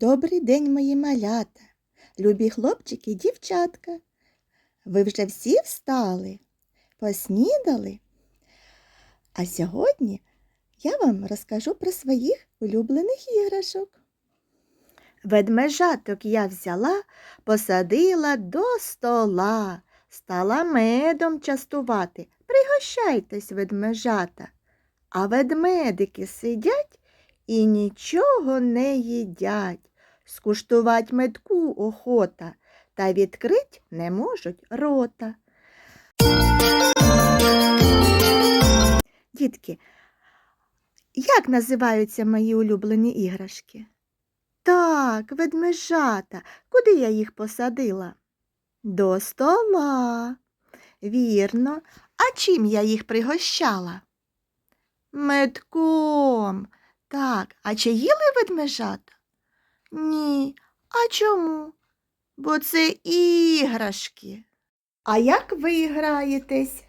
Добрий день, мої малята, любі хлопчики і дівчатка. Ви вже всі встали, поснідали. А сьогодні я вам розкажу про своїх улюблених іграшок. Ведмежаток я взяла, посадила до стола, стала медом частувати. Пригощайтесь, ведмежата. А ведмедики сидять і нічого не їдять. Скуштувать медку охота, та відкрить не можуть рота. Дітки, як називаються мої улюблені іграшки? Так, ведмежата. Куди я їх посадила? До стола. Вірно. А чим я їх пригощала? Медком. Так, а чи їли ведмежата? Ні. А чому? Бо це іграшки. А як ви граєтесь?